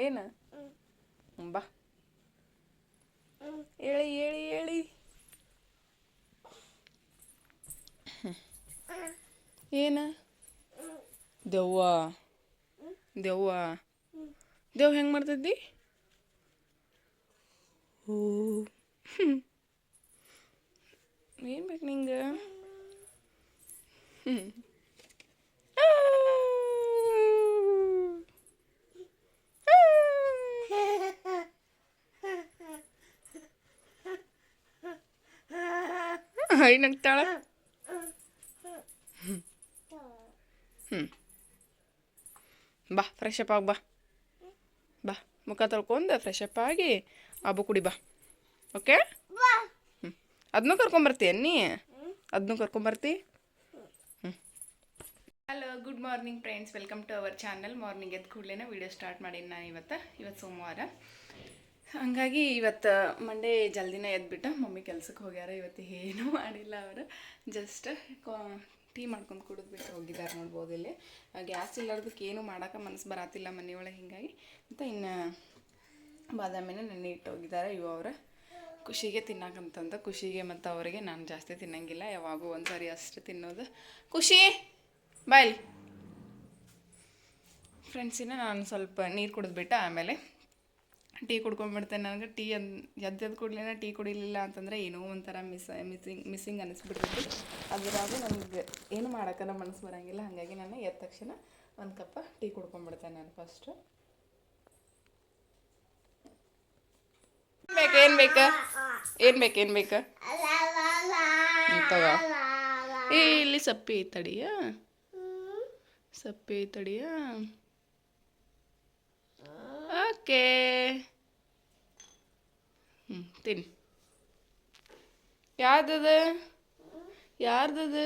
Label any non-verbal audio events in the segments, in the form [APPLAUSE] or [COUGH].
ಏನ? ಬಾ. ಹೇಳಿ ಹೇಳಿ ಹೇಳಿ. ಏನ? ದೆವ್ವ. ದೆವ್ವ. ದೇವ್ ಹೆಂಗೆ ಮಾಡ್ತಿದ್ದಿ ಓ ಏನು ಬೇಕು ನಿಂಗೆ? ಹ್ಞೂ ಹೈ ನಗ್ತಾಳ ಹ್ಞೂ ಬಾ ಫ್ರೆಶ್ ಅಪ್ ಆಗಿ ಬಾ. ಬಾ, ಮುಖ ತೊಳ್ಕೊಂಡು ಫ್ರೆಶ್ ಅಪ್ ಆಗಿ ಅಬು ಕುಡಿ ಬಾ. ಓಕೆ ಹ್ಞೂ ಅದನ್ನೂ ಕರ್ಕೊಂಬರ್ತಿ ಅನ್ನಿ ಅದನ್ನೂ ಕರ್ಕೊಂಬರ್ತಿ hello good morning friends welcome to our channel morning ಎದ್ದು ಕೂಡಲೇ ವೀಡಿಯೋ ಸ್ಟಾರ್ಟ್ ಮಾಡೀನಿ ನಾನು ಇವತ್ತು ಇವತ್ತು ಸೋಮವಾರ. ಹಂಗಾಗಿ ಇವತ್ತು ಮಂಡೇ ಜಲ್ದಿನ ಎದ್ಬಿಟ್ಟು ಮಮ್ಮಿ ಕೆಲ್ಸಕ್ಕೆ ಹೋಗ್ಯಾರ. ಇವತ್ತು ಏನೂ ಮಾಡಿಲ್ಲ ಅವರು. ಜಸ್ಟ್ ಟೀ ಮಾಡ್ಕೊಂಡು ಕುಡಿದ್ಬಿಟ್ಟು ಹೋಗಿದ್ದಾರೆ ನೋಡ್ಬೋದು ಇಲ್ಲಿ. ಗ್ಯಾಸ್ ಇಲ್ಲಾರ್ದಕ್ಕೆ ಏನೂ ಮಾಡೋಕೆ ಮನಸ್ಸು ಬರತ್ತಿಲ್ಲ ಮನೆಯೊಳಗೆ ಹಿಂಗಾಗಿ. ಮತ್ತು ಇನ್ನು ಬಾದಾಮಿನ ನೆನೆ ಇಟ್ಟು ಹೋಗಿದ್ದಾರೆ ಇವು ಅವರ. ಖುಷಿಗೆ ತಿನ್ನಕಂತಂದು ಖುಷಿಗೆ ಮತ್ತು ಅವರಿಗೆ ನಾನು ಜಾಸ್ತಿ ತಿನ್ನಂಗಿಲ್ಲ. ಯಾವಾಗೂ ಒಂದು ಸಾರಿ ಅಷ್ಟು ತಿನ್ನೋದು. ಖುಷಿ! ಬಾಯ್! ಫ್ರೆಂಡ್ಸಿನ ನಾನು ಸ್ವಲ್ಪ ನೀರು ಕುಡಿದ್ಬಿಟ್ಟು ಆಮೇಲೆ ಟೀ ಕುಡ್ಕೊಂಡ್ಬಿಡ್ತೇನೆ ನನಗೆ. ಟೀ ಅನ್ ಎದ್ದೆದ್ದು ಎದ್ದು ಕೂಡಲೇ ಟೀ ಕುಡಿಲಿಲ್ಲ ಅಂತಂದರೆ ಏನೋ ಒಂಥರ ಮಿಸ್, ಮಿಸ್ಸಿಂಗ್ ಮಿಸ್ಸಿಂಗ್ ಅನ್ನಿಸ್ಬಿಡ್ತೈತಿ ಅದರಾಗೂ ನನಗೆ ಏನು ಮಾಡೋಕ್ಕಲ್ಲ ಮನಸ್ಸು ಬರೋಂಗಿಲ್ಲ. ಹಾಗಾಗಿ ನಾನು ಎದ್ದ ತಕ್ಷಣ ಒಂದು ಕಪ್ಪ ಟೀ ಕುಡ್ಕೊಂಡ್ಬಿಡ್ತೇನೆ ನಾನು ಫಸ್ಟು ಬೇಕು ಬೇಕು? ಏನು ಬೇಕು ಬೇಕು? ಏ, ಇಲ್ಲಿ ಸಪ್ಪೆ ಐತಡಿಯ? ಸಪ್ಪೆ ಐತಡಿಯ? ಓಕೆ ಹ್ಞೂ ತಿನ್ನಿ ಯಾರ್ದದ ಯಾರ್ದದ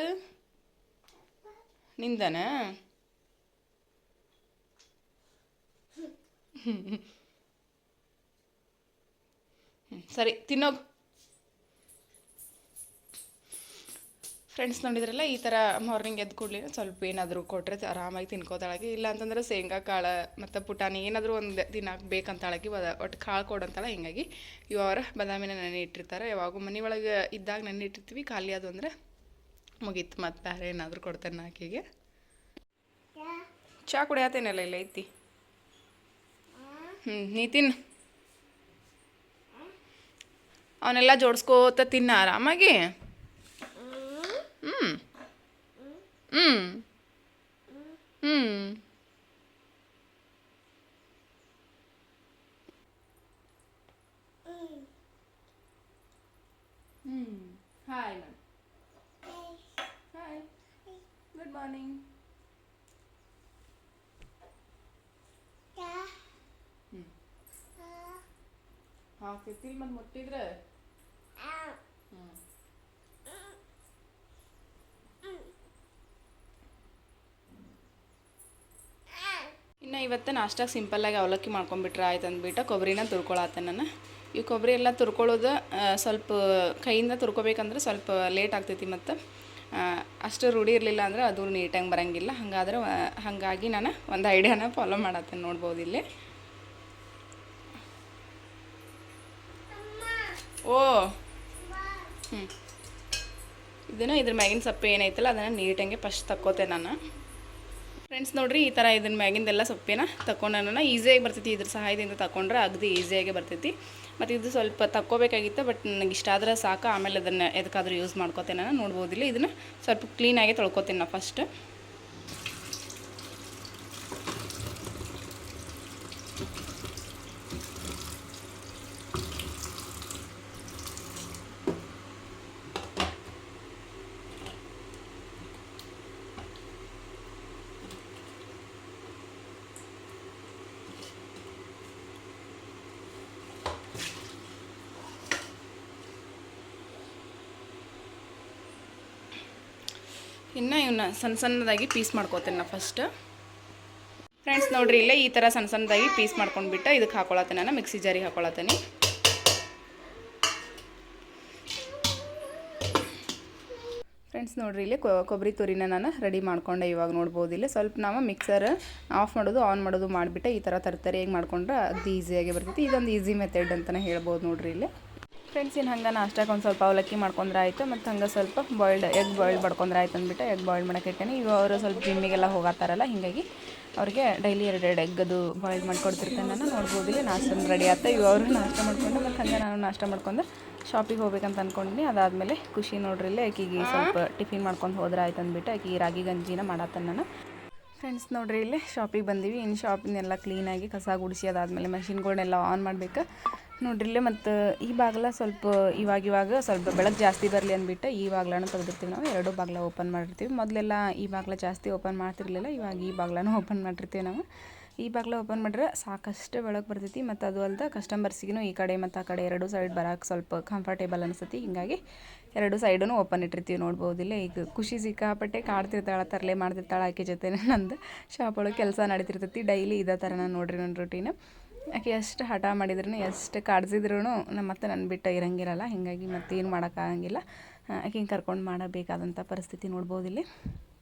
ನಿಂದನ ಹ್ಞೂ ಸರಿ ತಿನ್ನೋಗು ಫ್ರೆಂಡ್ಸ್ ನೋಡಿದ್ರಲ್ಲ, ಈ ಥರ ಮಾರ್ನಿಂಗ್ ಎದ್ದು ಕೂಡಲೇ ಸ್ವಲ್ಪ ಏನಾದರೂ ಕೊಟ್ಟರೆ ಆರಾಮಾಗಿ ತಿನ್ಕೋತಾಳಾಗಿ ಇಲ್ಲ ಅಂತಂದ್ರೆ ಶೇಂಗಾ, ಕಾಳು, ಮತ್ತು ಪುಟಾಣಿ ಏನಾದರೂ ಒಂದು ದಿನ ಬೇಕಂತಾಳಾಗಿ ಬದ ಒಟ್ಟು ಕಾಳು ಕೊಡಂತಾಳೆ ಹಿಂಗಾಗಿ ಇವು ಬದಾಮಿನ ನೆನೆ ಇಟ್ಟಿರ್ತಾರೆ. ಯಾವಾಗೂ ಮನೆ ಒಳಗೆ ಇದ್ದಾಗ ನೆನೆ ಇಟ್ಟಿರ್ತೀವಿ. ಖಾಲಿ ಅದು ಅಂದ್ರೆ ಮುಗೀತು. ಮತ್ತು ಬೇರೆ ಏನಾದರೂ ಕೊಡ್ತೇನೆ ಆಕೆಗೆ. ಚಾ ಕುಡಿಯತ್ತೇನಲ್ಲ ಇಲ್ಲ ಐತಿ? ಹ್ಞೂ ನೀ ತಿನ್ನು. ಅವನ್ನೆಲ್ಲ ಜೋಡಿಸ್ಕೋತ ತಿನ್ನ ಆರಾಮಾಗಿ. ಹ್ಞೂ ಹ್ಞೂ ಹ್ಞೂ ಹ್ಞೂ hi ma'am hi good morning ಹ್ಞೂ ಹಾಂ ತಿತ್ತಿಲ್ ಮತ್ತು ಮುಟ್ಟಿದ್ರೆ ಹ್ಞೂ ಇನ್ನು ಇವತ್ತು ನಾಷ್ಟಾಗ ಸಿಂಪಲ್ಲಾಗಿ ಅವಲಕ್ಕಿ ಮಾಡ್ಕೊಂಬಿಟ್ರೆ, ಆಯ್ತು ಅಂದ್ಬಿಟ್ಟು ಕೊಬ್ಬರಿನ ತುರ್ಕೊಳತ್ತೆ ನಾನು. ಈ ಕೊಬ್ಬರಿ ಎಲ್ಲ ತುರ್ಕೊಳ್ಳೋದು ಸ್ವಲ್ಪ ಕೈಯಿಂದ ತುರ್ಕೋಬೇಕಂದ್ರೆ ಸ್ವಲ್ಪ ಲೇಟ್ ಆಗ್ತೈತಿ ಮತ್ತು ಅಷ್ಟು ರೂಢಿ ಇರಲಿಲ್ಲ ಅಂದ್ರೆ ಅದು ನೀಟಾಗಿ ಬರೋಂಗಿಲ್ಲ. ಹಾಗಾದ್ರೆ ಹಾಗಾಗಿ ನಾನು ಒಂದು ಐಡಿಯಾನ ಫಾಲೋ ಮಾಡತ್ತೆ ನೋಡ್ಬೋದು ಇಲ್ಲಿ. ಓ! ಹ್ಞೂ ಇದನ್ನು ಇದ್ರ ಮ್ಯಾಗಿನ ಸಪ್ಪೆ ಏನೈತಲ್ಲ ಅದನ್ನು ನೀಟಾಗಿ ಫಸ್ಟ್ ತಕ್ಕೋತೆ ನಾನು. ಫ್ರೆಂಡ್ಸ್ ನೋಡಿರಿ, ಈ ಥರ ಇದನ್ನ ಮ್ಯಾಗಿಂದೆಲ್ಲ ಸೊಪ್ಪಿನ ತಗೊಂಡು ಈಸಿಯಾಗಿ ಬರ್ತೈತಿ. ಇದ್ರ ಸಹಾಯದಿಂದ ತಗೊಂಡ್ರೆ ಅಗದಿ ಈಸಿಯಾಗಿ ಬರ್ತೈತಿ. ಮತ್ತು ಇದು ಸ್ವಲ್ಪ ತಕ್ಕೋಬೇಕಾಗಿತ್ತು ಬಟ್ ನನಗೆ ಇಷ್ಟ ಆದ್ರೆ ಸಾಕು. ಆಮೇಲೆ ಅದನ್ನು ಎದಕ್ಕಾದ್ರೂ ಯೂಸ್ ಮಾಡ್ಕೋತೇನೆ ನೋಡ್ಬೋದಿಲ್ಲ. ಇದನ್ನು ಸ್ವಲ್ಪ ಕ್ಲೀನಾಗಿ ತೊಳ್ಕೊತೀನಿ ನಾ ಫಸ್ಟ್ ಇನ್ನು ಇವನ್ನ ಸಣ್ಣ ಸಣ್ಣದಾಗಿ ಪೀಸ್ ಮಾಡ್ಕೋತೇನೆ ನಾ ಫಸ್ಟ್ ಫ್ರೆಂಡ್ಸ್ ನೋಡ್ರಿ, ಇಲ್ಲೇ ಈ ಥರ ಸಣ್ಣ ಸಣ್ಣದಾಗಿ ಪೀಸ್ ಮಾಡ್ಕೊಂಡ್ಬಿಟ್ಟು ಇದಕ್ಕೆ ಹಾಕೊಳತ್ತೇನೆ ನಾನು, ಮಿಕ್ಸಿ ಜಾರಿ ಹಾಕೊಳತ್ತೀನಿ. ಫ್ರೆಂಡ್ಸ್ ನೋಡ್ರಿ, ಇಲ್ಲಿ ಕೊಬ್ಬರಿ ತುರಿನ ನಾನು ರೆಡಿ ಮಾಡ್ಕೊಂಡೆ ಇವಾಗ ನೋಡ್ಬೋದು ಇಲ್ಲಿ. ಸ್ವಲ್ಪ ನಾವು ಮಿಕ್ಸರ್ ಆಫ್ ಮಾಡೋದು ಆನ್ ಮಾಡೋದು ಮಾಡಿಬಿಟ್ಟು ಈ ಥರ ತರ್ತರಿಯಾಗಿ ಮಾಡ್ಕೊಂಡ್ರೆ ಅದು ಈಸಿಯಾಗಿ ಬರ್ತೈತಿ. ಇದೊಂದು ಈಸಿ ಮೆಥಡ್ ಅಂತಲೇ ಹೇಳ್ಬೋದು ನೋಡ್ರಿ ಇಲ್ಲಿ. ಫ್ರೆಂಡ್ಸ್ ಇನ್ನು ಹಂಗೆ ನಾಷ್ಟಕ್ಕೆ ಒಂದು ಸ್ವಲ್ಪ ಅವಲಕ್ಕಿ ಮಾಡ್ಕೊಂಡ್ರೆ ಆಯಿತು, ಮತ್ತು ಹಂಗೆ ಸ್ವಲ್ಪ ಬಾಯ್ಲ್ಡ್ ಎಗ್ ಬಾಯ್ಲ್ಡ್ ಮಾಡ್ಕೊಂಡ್ರೆ ಆಯ್ತು ಅಂದ್ಬಿಟ್ಟು ಎಗ್ ಬಾಯ್ಲ್ ಮಾಡಕ್ಕೆ ಇಟ್ಟೇನೆ ಇವಾಗ ಅವರು ಸ್ವಲ್ಪ ಜಿಮ್ಮಿಗೆಲ್ಲ ಹೋಗತ್ತಾರಲ್ಲ ಹೀಗಾಗಿ ಅವ್ರಿಗೆ ಡೈಲಿ ಎರಡು ಎರಡು ಎಗ್ ಅದು ಬಾಯ್ಲ್ ಮಾಡ್ಕೊಡ್ತಿರ್ತೇನೆ ನಾನು. ನೋಡ್ಬೋದು ಇಲ್ಲಿ ನಾಷ್ಟನ ರೆಡಿ ಆಯ್ತು? ಇವಾಗ ಅವರು ನಾಷ್ಟ ಮಾಡ್ಕೊಂಡು, ಮತ್ತು ಹಂಗೆ ನಾನು ನಾಷ್ಟ ಮಾಡ್ಕೊಂಡು ಶಾಪಿಗೆ ಹೋಗ್ಬೇಕಂತ ಅಂದ್ಕೊಂಡಿನಿ ಅದಾದಮೇಲೆ ಖುಷಿ ನೋಡ್ರಿ ಇಲ್ಲಿ ಆಕಿಗೆ ಸ್ವಲ್ಪ ಟಿಫಿನ್ ಮಾಡ್ಕೊಂಡು ಹೋದ್ರೆ ಆಯ್ತು ಅಂದ್ಬಿಟ್ಟು ಆಕಿಗೆ ರಾಗಿ ಗಂಜಿನ ಮಾಡತ್ತೇನೆ ನಾನು. ಫ್ರೆಂಡ್ಸ್, ನೋಡ್ರಿ ಇಲ್ಲಿ ಶಾಪಿಗೆ ಬಂದೀವಿ. ಇನ್ನು ಶಾಪಿನೆಲ್ಲ ಕ್ಲೀನಾಗಿ ಕಸ ಗುಡಿಸಿ ಅದಾದಮೇಲೆ ಮೆಷಿನ್ಗಳನ್ನೆಲ್ಲ ಆನ್ ಮಾಡ್ಬೇಕು. ನೋಡ್ರಿ ಇಲ್ಲೇ ಮತ್ತು ಈ ಬಾಗಿಲ ಸ್ವಲ್ಪ ಇವಾಗ ಇವಾಗ ಸ್ವಲ್ಪ ಬೆಳಕು ಜಾಸ್ತಿ ಬರಲಿ ಅಂದ್ಬಿಟ್ಟು ಈ ಬಾಗ್ಲಾನು ತೆಗೆದಿರ್ತೀವಿ ನಾವು. ಎರಡು ಬಾಗ್ಲ ಓಪನ್ ಮಾಡಿರ್ತೀವಿ. ಮೊದಲೆಲ್ಲ ಈ ಬಾಗ್ಲ ಜಾಸ್ತಿ ಓಪನ್ ಮಾಡ್ತಿರ್ಲಿಲ್ಲ. ಇವಾಗ ಈ ಬಾಗ್ಲಾನು ಓಪನ್ ಮಾಡಿರ್ತೀವಿ ನಾವು. ಈ ಬಾಗ್ಲ ಓಪನ್ ಮಾಡಿದ್ರೆ ಸಾಕಷ್ಟು ಬೆಳಕು ಬರ್ತೈತಿ ಮತ್ತು ಅದು ಅಲ್ಲದೆ ಕಸ್ಟಮರ್ಸಿಗೂ ಈ ಕಡೆ ಮತ್ತು ಆ ಕಡೆ ಎರಡು ಸೈಡ್ ಬರೋಕ್ಕೆ ಸ್ವಲ್ಪ ಕಂಫರ್ಟೇಬಲ್ ಅನಿಸ್ತೈತಿ. ಹಿಂಗಾಗಿ ಎರಡು ಸೈಡೂ ಓಪನ್ ಇಟ್ಟಿರ್ತೀವಿ ನೋಡ್ಬೋದಿಲ್ಲ ಈಗ ಖುಷಿ ಸಿಕ್ಕಾಪಟ್ಟೆ ಕಾಡ್ತಿರ್ತಾಳೆ ತರಲೆ ಮಾಡ್ತಿರ್ತಾಳೆ ಆಕೆ ಜೊತೆ ನಂದು. ಶಾಪ್ ಒಳಗೆ ಕೆಲಸ ನಡೀತಿರ್ತೈತಿ. ಡೈಲಿ ಇದೇ ಥರ ನಾನು ನೋಡ್ರಿ ನನ್ನ ರೂಟೀನ್ ಆಕೆ ಎಷ್ಟು ಹಠ ಮಾಡಿದ್ರು ಎಷ್ಟು ಕಾಡ್ಸಿದ್ರು ನಮ್ಮ ಮತ್ತೆ ನನ್ನ ಬಿಟ್ಟು ಇರಂಗಿರಲ್ಲ, ಹೀಗಾಗಿ ಮತ್ತೇನು ಮಾಡೋಕ್ಕಾಗಂಗಿಲ್ಲ ಆಕೆ ಹಿಂಗೆ ಕರ್ಕೊಂಡು ಮಾಡಬೇಕಾದಂಥ ಪರಿಸ್ಥಿತಿ ನೋಡ್ಬೋದಿಲ್ಲಿ. ಇನ್ನು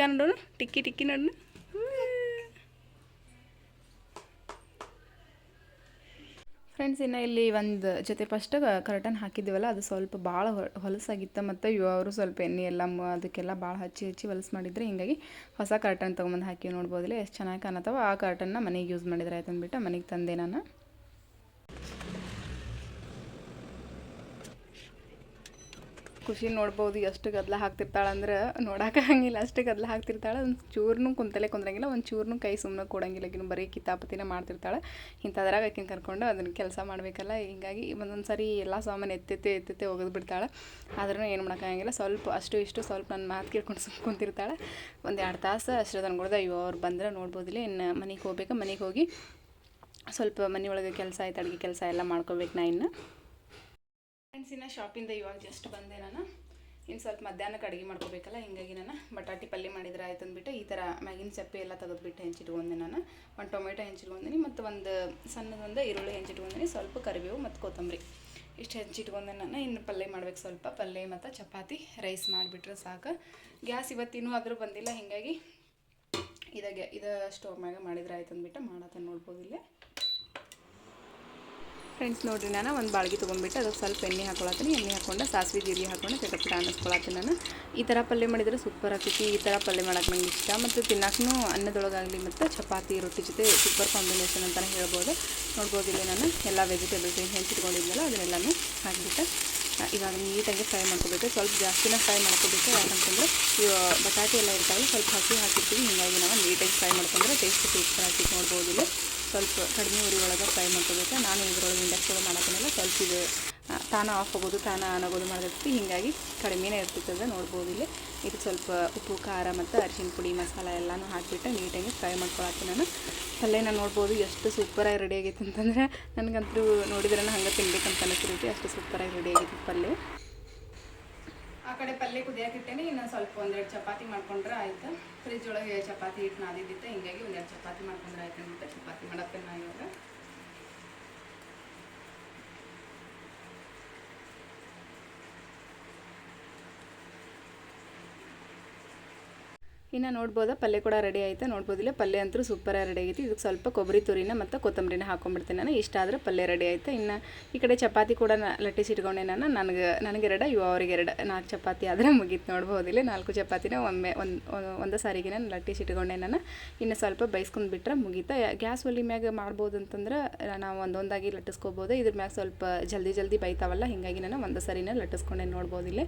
ಟಿಕ್ಕ ನೋಡೋಣ ಟಿಕ್ಕಿ ಟಿಕ್ಕಿ ನೋಡೋಣ ಫ್ರೆಂಡ್ಸ್ ಇನ್ನು ಇಲ್ಲಿ ಒಂದು ಜೊತೆ ಫಸ್ಟ್ ಕರ್ಟನ್ ಹಾಕಿದ್ದೀವಲ್ಲ, ಅದು ಸ್ವಲ್ಪ ಭಾಳ ಹೊಲಸಾಗಿತ್ತು ಮತ್ತು ಅವರು ಸ್ವಲ್ಪ ಎಣ್ಣೆ ಎಲ್ಲ ಅದಕ್ಕೆಲ್ಲ ಭಾಳ ಹಚ್ಚಿ ಹಚ್ಚಿ ಹೊಲಸು ಮಾಡಿದ್ರೆ. ಹಿಂಗಾಗಿ ಹೊಸ ಕರ್ಟನ್ ತೊಗೊಂಬಂದು ಹಾಕಿ ನೋಡ್ಬೋದಿಲ್ಲ, ಎಷ್ಟು ಚೆನ್ನಾಗಿ ಕಾಣತ್ತವ. ಆ ಕರ್ಟನ್ನ ಮನೆಗೆ ಯೂಸ್ ಮಾಡಿದ್ರೆ ಆಯ್ತು ಅಂದ್ಬಿಟ್ಟು ಮನೆಗೆ ತಂದೆ ನಾನು. ಖುಷಿ ನೋಡ್ಬೋದು, ಎಷ್ಟು ಗದ್ದಲ ಹಾಕ್ತಿರ್ತಾಳಂದ್ರೆ ಹಂಗಿಲ್ಲ. ಅಷ್ಟು ಗದ್ದಲ ಹಾಕ್ತಿರ್ತಾಳೆ, ಒಂದು ಚೂರ್ನೂ ಕುಂತಲೇ ಕುಂದ್ರಂಗಿಲ್ಲ, ಒಂದು ಚೂರ್ನು ಕೈ ಸುಮ್ಮನೆ ಕೊಡಂಗಿಲ್ಲ. ಆಕಿನ ಬರೀ ಕಿತಾಪತಿನ ಮಾಡ್ತಿರ್ತಾಳೆ. ಇಂಥದ್ರಾಗ ಆಕಿನ ಕರ್ಕೊಂಡು ಅದನ್ನು ಕೆಲಸ ಮಾಡಬೇಕಲ್ಲ. ಹಿಂಗಾಗಿ ಒಂದೊಂದು ಸರಿ ಎಲ್ಲ ಸಾಮಾನು ಎತ್ತೆತ್ತೆ ಎತ್ತೆತ್ತೆ ಒಗೆದು ಬಿಡ್ತಾಳೆ. ಆದ್ರೂ ಏನು ಮಾಡೋಕ್ಕಾಗಂಗಿಲ್ಲ ಸ್ವಲ್ಪ, ಅಷ್ಟು ಇಷ್ಟು ಸ್ವಲ್ಪ ನನ್ನ ಮಾತು ಕೇಳ್ಕೊಂಡು ಸುಮ್ಮನೆ ಕುಂತಿರ್ತಾಳೆ. ಒಂದು ಎರಡು ತಾಸು ಅಷ್ಟು ತಂದ್ಕೊಡ್ದು ಅಯ್ಯೋ ಅವ್ರು ಬಂದ್ರೆ ನೋಡ್ಬೋದಿಲ್ಲ, ಇನ್ನು ಮನೆಗೆ ಹೋಗ್ಬೇಕು, ಮನೆಗೆ ಹೋಗಿ ಸ್ವಲ್ಪ ಮನೆ ಒಳಗೆ ಕೆಲಸ ಆಯ್ತು, ಅಡುಗೆ ಕೆಲಸ ಎಲ್ಲ ಮಾಡ್ಕೋಬೇಕು ನಾ ಇನ್ನು. ಫ್ರೆಂಡ್ಸ್ ಇನ್ನು ಶಾಪಿಂದ ಇವಾಗ ಜಸ್ಟ್ ಬಂದೆ ನಾನು. ಇನ್ನು ಸ್ವಲ್ಪ ಮಧ್ಯಾಹ್ನಕ್ಕೆ ಅಡುಗೆ ಮಾಡ್ಕೋಬೇಕಲ್ಲ, ಹಿಂಗಾಗಿ ನಾನು ಬಟಾಟಿ ಪಲ್ಯ ಮಾಡಿದ್ರೆ ಆಯ್ತು ಅಂದ್ಬಿಟ್ಟು ಈ ಥರ ಮ್ಯಾಗಿನ ಚಪ್ಪೆ ಎಲ್ಲ ತೆಗೆದ್ಬಿಟ್ಟು ಹೆಂಚಿಟ್ಕೊಂಡೆ ನಾನು. ಒಂದು ಟೊಮೆಟೊ ಹೆಂಚಿಟ್ಕೊಂದಿನಿ ಮತ್ತು ಒಂದು ಸಣ್ಣದೊಂದು ಈರುಳ್ಳಿ ಹೆಂಚಿಟ್ಕೊಂದಿನಿ ಸ್ವಲ್ಪ ಕರಿಬೇವು ಮತ್ತು ಕೊತ್ತಂಬರಿ. ಇಷ್ಟು ಹೆಂಚಿಟ್ಕೊಂಡೆ ನಾನು. ಇನ್ನು ಪಲ್ಯ ಮಾಡ್ಬೇಕು ಸ್ವಲ್ಪ. ಪಲ್ಯ ಮತ್ತು ಚಪಾತಿ, ರೈಸ್ ಮಾಡಿಬಿಟ್ರೆ ಸಾಕು. ಗ್ಯಾಸ್ ಇವತ್ತಿನೂ ಆದರೂ ಬಂದಿಲ್ಲ, ಹಿಂಗಾಗಿ ಇದಾಗೆ ಇದು ಸ್ಟೋವ್ ಮ್ಯಾಗ ಮಾಡಿದ್ರೆ ಆಯ್ತು ಅಂದ್ಬಿಟ್ಟು ಮಾಡತ್ತ ನೋಡ್ಬೋದು ಇಲ್ಲೇ. ಫ್ರೆಂಡ್ಸ್ ನೋಡಿರಿ, ನಾನು ಒಂದು ಬಾಳ್ಗೆ ತೊಗೊಂಡ್ಬಿಟ್ಟು ಅದಕ್ಕೆ ಸ್ವಲ್ಪ ಎಣ್ಣೆ ಹಾಕೊಳತ್ತೀನಿ. ಎಣ್ಣೆ ಹಾಕೊಂಡು ಸಾಸಿವೆ ಜೀರಿಗೆ ಹಾಕೊಂಡು ಚಟಪಟ ಅನ್ನಿಸ್ಕೊಳತ್ತೀನಿ ನಾನು. ಈ ಥರ ಪಲ್ಯ ಮಾಡಿದರೆ ಸೂಪರ್ ಆಗ್ತೈತಿ. ಈ ಥರ ಪಲ್ಯ ಮಾಡಕ್ಕೆ ನನಗೆ ಇಷ್ಟ. ಮತ್ತು ತಿನ್ನಕ್ಕೂ ಅನ್ನದೊಳಗಾಗಲಿ ಮತ್ತು ಚಪಾತಿ, ರೊಟ್ಟಿ ಜೊತೆ ಸೂಪರ್ ಕಾಂಬಿನೇಷನ್ ಅಂತಲೇ ಹೇಳ್ಬೋದು. ನೋಡ್ಬೋದು ಇಲ್ಲಿ ನಾನು ಎಲ್ಲ ವೆಜಿಟೇಬಲ್ಸ್ ಏನು ಹೆಂಚಿಟ್ಕೊಂಡಿದ್ನಲ್ಲ ಅದನ್ನೆಲ್ಲನೂ ಹಾಕಿಬಿಟ್ಟು ಇವಾಗ ನೀಟಾಗಿ ಫ್ರೈ ಮಾಡ್ಕೋಬೇಕು. ಸ್ವಲ್ಪ ಜಾಸ್ತಿನ ಫ್ರೈ ಮಾಡ್ಕೋಬೇಕು. ಯಾಕಂತಂದ್ರೆ ಬಟಾಟೆ ಎಲ್ಲ ಇರ್ತಾವಲ್ಲ, ಸ್ವಲ್ಪ ಹಸಿ ಹಾಕಿರ್ತೀವಿ. ಹೀಗಾಗಿ ನಾವು ನೀಟಾಗಿ ಫ್ರೈ ಮಾಡ್ಕೊಂಡ್ರೆ ಟೇಸ್ಟ್ ಸೂಪರ್ ಆಗಿ ನೋಡ್ಬೋದು ಸ್ವಲ್ಪ ಕಡಿಮೆ ಉರಿ ಒಳಗೆ ಫ್ರೈ ಮಾಡ್ಕೋಬೇಕು. ನಾನು ಇದ್ರೊಳಗೆ ಇಂಡಕ್ಷನ್ ಮಾಡೋಕ್ಕೆಲ್ಲ ಸ್ವಲ್ಪ ಇದು ತಾನು ಆಫ್ ಆಗೋದು, ತಾನ ಆನ್ ಆಗೋದು ಮಾಡಿರ್ತೀವಿ ಹೀಗಾಗಿ ಕಡಿಮೆನೇ ಇರ್ತೈತದ ನೋಡ್ಬೋದು ಇಲ್ಲಿ. ಇದು ಸ್ವಲ್ಪ ಉಪ್ಪು, ಖಾರ ಮತ್ತು ಅರಿಶಿನ ಪುಡಿ, ಮಸಾಲ ಎಲ್ಲನೂ ಹಾಕಿಬಿಟ್ಟು ನೀಟಾಗಿ ಫ್ರೈ ಮಾಡ್ಕೊಳತ್ತೆ ನಾನು ಪಲ್ಯನ ನೋಡ್ಬೋದು ಎಷ್ಟು ಸೂಪರಾಗಿ ರೆಡಿ ಆಗೈತೆ ಅಂತಂದ್ರೆ, ನನಗಂತೂ ನೋಡಿದ್ರೆ ಹಂಗೆ ತಿನ್ಬೇಕಂತ ಅನಿಸಿರುತ್ತೆ ಅಷ್ಟು ಸೂಪರಾಗಿ ರೆಡಿ ಆಗೈತೆ ಪಲ್ಯ. ಆ ಕಡೆ ಪಲ್ಯ ಕುದಿಯಾಕಿಟ್ಟೇನೆ, ಇನ್ನೊಂದು ಸ್ವಲ್ಪ ಒಂದೆರಡು ಚಪಾತಿ ಮಾಡ್ಕೊಂಡ್ರೆ ಆಯ್ತು. ಫ್ರಿಜ್ ಒಳಗೆ ಚಪಾತಿ ಹಿಟ್ಟು ನಾದಿದ್ದಿತ್ತು, ಹಿಂಗಾಗಿ ಒಂದೆರಡು ಚಪಾತಿ ಮಾಡ್ಕೊಂಡ್ರೆ ಆಯ್ತು ಅಂದ್ಬಿಟ್ಟು ಚಪಾತಿ ಮಾಡತ್ತೆ ನಾ ಇವಾಗ. ಇನ್ನು ನೋಡ್ಬೋದಾ? ಪಲ್ಯ ಕೂಡ ರೆಡಿ ಆಯ್ತಾ? ನೋಡ್ಬೋದಿಲ್ಲ ಪಲ್ಯ ಅಂತೂ ಸೂಪರಾಗಿ ರೆಡಿ ಆಗೈತಿ. ಇದಕ್ಕೆ ಸ್ವಲ್ಪ ಕೊಬ್ಬರಿ ತುರಿನ ಮತ್ತು ಕೊತ್ತಂಬರಿನ ಹಾಕೊಂಡ್ಬಿಡ್ತೀನಿ ನಾನು. ಇಷ್ಟ ಆದರೆ ಪಲ್ಯ ರೆಡಿ ಆಯ್ತಾ? ಇನ್ನು ಈ ಕಡೆ ಚಪಾತಿ ಕೂಡ ಲಟ್ಟಿಸಿಟ್ಕೊಂಡೆ ಲಟ್ಟಿಸಿ ಇಟ್ಕೊಂಡೆ ನಾನು. ನನಗೆ ಎರಡ, ಇವು ಅವ್ರಿಗೆ ಎರಡು. ನಾಲ್ಕು ಚಪಾತಿ ಆದರೆ ಮುಗೀತು ನೋಡ್ಬೋದಿಲ್ಲ ನಾಲ್ಕು ಚಪಾತಿನ ಒಮ್ಮೆ ಒಂದು ಒಂದು ಸಾರಿಗೆ ನಾನು ಲಟ್ಟಿಸಿ ಇಟ್ಕೊಂಡೆ ನಾನು. ಇನ್ನು ಸ್ವಲ್ಪ ಬೈಸ್ಕೊಂಡು ಬಿಟ್ರೆ ಮುಗೀತಾ? ಗ್ಯಾಸ್ ಒಲಿ ಮ್ಯಾಗ ಮಾಡ್ಬೋದು ಅಂತಂದ್ರೆ ನಾವು ಒಂದೊಂದಾಗಿ ಲಟ್ಟಿಸ್ಕೋಬೋದು. ಇದ್ರ ಮ್ಯಾಗ ಸ್ವಲ್ಪ ಜಲ್ದಿ ಜಲ್ದಿ ಬೈತಾವಲ್ಲ ಹೀಗಾಗಿ ನಾನು ಒಂದು ಸರಿನ ಲಟ್ಟಿಸ್ಕೊಂಡೆ ನೋಡ್ಬೋದಿಲ್ಲ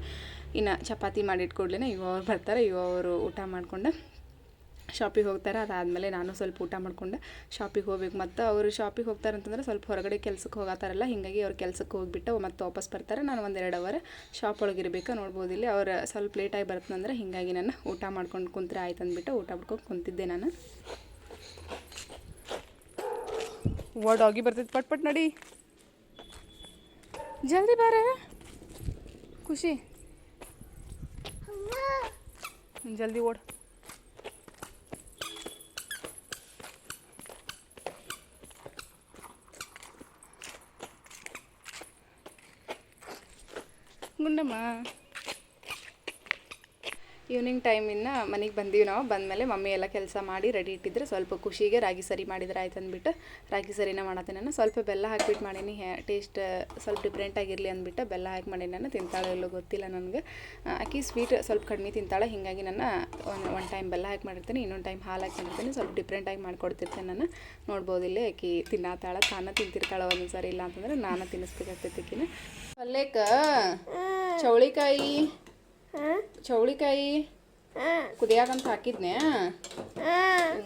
ಇನ್ನು ಚಪಾತಿ ಮಾಡಿಟ್ಕೊಡ್ಲೇನೆ? ಇವ್ರು ಅವ್ರು ಬರ್ತಾರೆ, ಇವ ಊಟ ಮಾಡ್ಕೊಂಡು ಶಾಪಿಗೆ ಹೋಗ್ತಾರೆ, ಅದಾದಮೇಲೆ ನಾನು ಸ್ವಲ್ಪ ಊಟ ಮಾಡ್ಕೊಂಡು. ಶಾಪಿಗೆ ಹೋಗ್ಬೇಕು. ಮತ್ತು ಅವರು ಶಾಪಿಗೆ ಹೋಗ್ತಾರೆ ಅಂತಂದ್ರೆ ಸ್ವಲ್ಪ ಹೊರಗಡೆ ಕೆಲ್ಸಕ್ಕೆ ಹೋಗತ್ತಾರಲ್ಲ ಹೀಗಾಗಿ ಅವ್ರು ಕೆಲ್ಸಕ್ಕೆ ಹೋಗ್ಬಿಟ್ಟು ಮತ್ತೆ ವಾಪಸ್ ಬರ್ತಾರೆ. ನಾನು ಒಂದು ಎರಡು ಅವರ್ ಶಾಪ್ ಒಳಗೆ ಇರಬೇಕು ನೋಡ್ಬೋದು. ಇಲ್ಲಿ ಅವ್ರು ಸ್ವಲ್ಪ ಲೇಟಾಗಿ ಬರ್ತಂದ್ರೆ ಹೀಗಾಗಿ ನಾನು ಊಟ ಮಾಡ್ಕೊಂಡು ಕುಂತ್ರೆ ಆಯ್ತು ಅಂದ್ಬಿಟ್ಟು ಊಟ ಮಾಡ್ಕೊಂಡು ಕುಂತಿದ್ದೆ ನಾನು. ಓ, ಡಾಗಿ ಬರ್ತೈತೆ. ಪಟ್ ಪಟ್ ನಡಿ. ಜಲ್ದಿ ಬಾರ. ಖುಷಿ. ಜಲ್ದಿ ಓಡ್. ಗುಂಡಮ್ಮ ಈವ್ನಿಂಗ್ ಟೈಮಿಂದ ಮನೆಗೆ ಬಂದೀವಿ ನಾವು. ಬಂದಮೇಲೆ ಮಮ್ಮಿ ಎಲ್ಲ ಕೆಲಸ ಮಾಡಿ ರೆಡಿ ಇಟ್ಟಿದ್ರೆ. ಸ್ವಲ್ಪ ಖುಷಿಗೆ ರಾಗಿ ಸರಿ ಮಾಡಿದ್ರೆ ಆಯ್ತು ಅಂದ್ಬಿಟ್ಟು ರಾಗಿ ಸರಿನ ಮಾಡತ್ತೆ ನಾನು. ಸ್ವಲ್ಪ ಬೆಲ್ಲ ಹಾಕಿಬಿಟ್ಟು ಮಾಡೀನಿ. ಟೇಸ್ಟ್ ಸ್ವಲ್ಪ ಡಿಫ್ರೆಂಟ್ ಆಗಿರಲಿ ಅಂದ್ಬಿಟ್ಟು ಬೆಲ್ಲ ಹಾಕಿ ಮಾಡೀನಿ ನಾನು. ತಿಂತಾಳೆ ಇಲ್ಲೋ ಗೊತ್ತಿಲ್ಲ ನನಗೆ. ಆಕಿ ಸ್ವೀಟ್ ಸ್ವಲ್ಪ ಕಡಿಮೆ ತಿಂತಾಳೆ. ಹೀಗಾಗಿ ನಾನು ಒಂದು ಒನ್ ಟೈಮ್ ಬೆಲ್ಲ ಹಾಕಿ ಮಾಡಿರ್ತೀನಿ. ಇನ್ನೊಂದು ಟೈಮ್ ಹಾಲು ಹಾಕಿ ಮಾಡಿರ್ತೀನಿ. ಸ್ವಲ್ಪ ಡಿಫ್ರೆಂಟಾಗಿ ಮಾಡಿಕೊಡ್ತಿರ್ತೇನೆ ನಾನು. ನೋಡ್ಬೋದು ಇಲ್ಲೇ ಆಕಿ ತಿನ್ನಾತಾಳೆ. ತಾನ ತಿಂತಿರ್ತಾಳೆ ಒಂದೊಂದು ಸಾರಿ ಇಲ್ಲ ಅಂತಂದ್ರೆ ನಾನು ತಿನ್ನಿಸ್ಬೇಕಾಗ್ತೈತೆ ಆಕಿನ ಚೌಳಿಕಾಯಿ. ಚೌಳಿಕಾಯಿ. ಕುದಿಯಾಕಂತ ಹಾಕಿದ್ನೆ.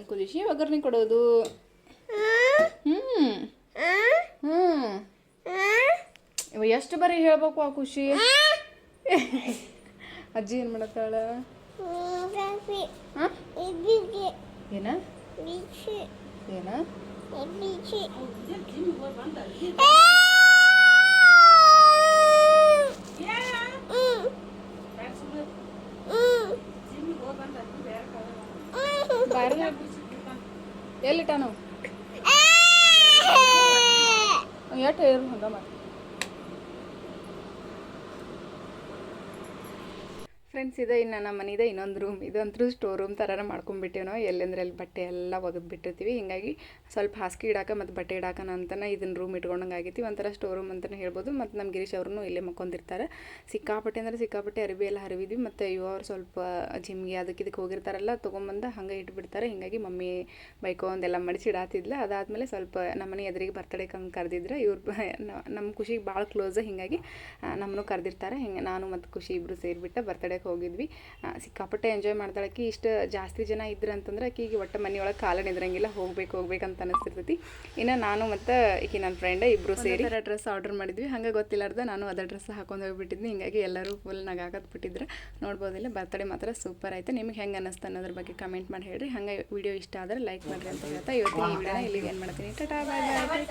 ಕುದಿಸಿ ಒಗ್ಗರಣೆ ಕೊಡೋದು. ಹ್ಮ್. ಹ್ಮ್. ಇವ ಎಷ್ಟು ಬರೀ ಹೇಳ್ಬೇಕು ಆ ಖುಷಿ? ಅಜ್ಜಿ ಏನ್ ಮಾಡತ್ತಾಳ? ಹ? ಏನ? ಏನ ಬಾಯ್ರಾಗ ಎಲ್ಲಿಟ್ಟಾನು ಎಷ್ಟು ಹೇಳಿರು ಹಂಗ ಮಾಡಿ ಇದೆ ಇನ್ನು ನಮ್ಮ ಮನೆಇದೆ ಇನ್ನೊಂದು ರೂಮ್ ಇದಂತೂ ಸ್ಟೋರ್ ರೂಮ್ ಥರ ಮಾಡ್ಕೊಂಡ್ಬಿಟ್ಟೇವೆ ನಾವು ಎಲ್ಲಂದ್ರೆ ಅಲ್ಲಿ ಬಟ್ಟೆ ಎಲ್ಲ ಒಗೆದು ಬಿಟ್ಟಿರ್ತೀವಿ ಹಿಂಗಾಗಿ ಸ್ವಲ್ಪ ಹಾಸಿಗೆ ಇಡಾಕ ಮತ್ತು ಬಟ್ಟೆ ಇಡಾಕನ ಅಂತನ ಇದನ್ನ ರೂಮ್ ಇಟ್ಕೊಂಡಂಗೆ ಆಗೈತಿ ಒಂಥರ ಸ್ಟೋರ್ ರೂಮ್ ಅಂತಲೇ ಹೇಳ್ಬೋದು. ಮತ್ತು ನಮ್ಮ ಗಿರೀಶ್ ಅವ್ರೂ ಇಲ್ಲೇ ಮಕ್ಕೊಂದಿರ್ತಾರೆ. ಸಿಕ್ಕಾಪಟ್ಟೆ ಅಂದ್ರೆ ಸಿಕ್ಕಾಪಟ್ಟೆ ಅರಿವಿ ಎಲ್ಲ ಹರಿವಿದ್ವಿ. ಮತ್ತು ಇವ ಅವ್ರು ಸ್ವಲ್ಪ ಜಿಮ್ಗೆ ಅದಕ್ಕೆ ಇದಕ್ಕೆ ಹೋಗಿರ್ತಾರಲ್ಲ, ತೊಗೊಂಬಂದು ಹಂಗೆ ಇಟ್ಬಿಡ್ತಾರೆ. ಹಿಂಗಾಗಿ ಮಮ್ಮಿ ಬೈಕೋ ಒಂದೆಲ್ಲ ಮಡಿಸಿ ಇಡಾತಿದ್ಲ. ಅದಾದಮೇಲೆ ಸ್ವಲ್ಪ ನಮ್ಮನೆ ಎದುರಿಗೆ ಬರ್ತಡೇಗೆ ಹಂಗೆ ಕರೆದಿದ್ರೆ ಇವ್ರು [LAUGHS] ನಮ್ಮ ಖುಷಿಗೆ ಭಾಳ ಕ್ಲೋಸ್ ಹಿಂಗಾಗಿ ನಮ್ಮನ್ನು ಕರೆದಿರ್ತಾರೆ. ಹಿಂಗೆ ನಾನು ಮತ್ತು ಖುಷಿ ಇಬ್ಬರು ಸೇರಿಬಿಟ್ಟು ಬರ್ತಡೇಗೆ ಹೋಗಿದ್ವಿ. ಸಿಕ್ಕಾಪಟ್ಟೆ ಎಂಜಾಯ್ ಮಾಡ್ತಾಳೆ. ಆಕಿ ಇಷ್ಟು ಜಾಸ್ತಿ ಜನ ಇದ್ರು ಅಂತಂದ್ರೆ ಆಕಿಗೆ ಒಟ್ಟು ಮನೆಯೊಳಗೆ ಕಾಲ ನಿದ್ರಂಗಿಲ್ಲ. ಹೋಗ್ಬೇಕು ಹೋಗ್ಬೇಕಂತ ಅನಿಸ್ತಿರ್ತೈತಿ. ಇನ್ನು ನಾನು ಮತ್ತು ಈಕಿ ನನ್ನ ಫ್ರೆಂಡ್ ಇಬ್ಬರು ಸೇರಿ ಡ್ರೆಸ್ ಆರ್ಡರ್ ಮಾಡಿದ್ವಿ. ಹಂಗೆ ಗೊತ್ತಿಲ್ಲಾರ್ದ ನಾನು ಅದೇ ಡ್ರೆಸ್ ಹಾಕೊಂಡು ಹೋಗಿಬಿಟ್ಟಿದ್ನಿ. ಹಿಂಗಾಗಿ ಎಲ್ಲರೂ ಫುಲ್ ನಗಾಕತ್ ಬಿಟ್ಟಿದ್ರೆ. ನೋಡ್ಬೋದಿಲ್ಲ. ಬರ್ತಡೇ ಮಾತ್ರ ಸೂಪರ್ ಆಯ್ತು. ನಿಮ್ಗೆ ಹೆಂಗೆ ಅನ್ನಿಸ್ತು ಅನ್ನೋದ್ರ ಬಗ್ಗೆ ಕಮೆಂಟ್ ಮಾಡಿ ಹೇಳ್ರಿ. ಹಂಗೆ ವಿಡಿಯೋ ಇಷ್ಟ ಆದರೆ ಲೈಕ್ ಮಾಡಿರಿ ಅಂತ ಹೇಳ್ತಾ ಇವತ್ತಿನ ಈ ವಿಡಿಯೋನ ಇಲ್ಲಿಗೆ ಏನು ಮಾಡ್ತೀನಿ. ಟಾಟಾ ಬಾಯ್ ಬಾಯ್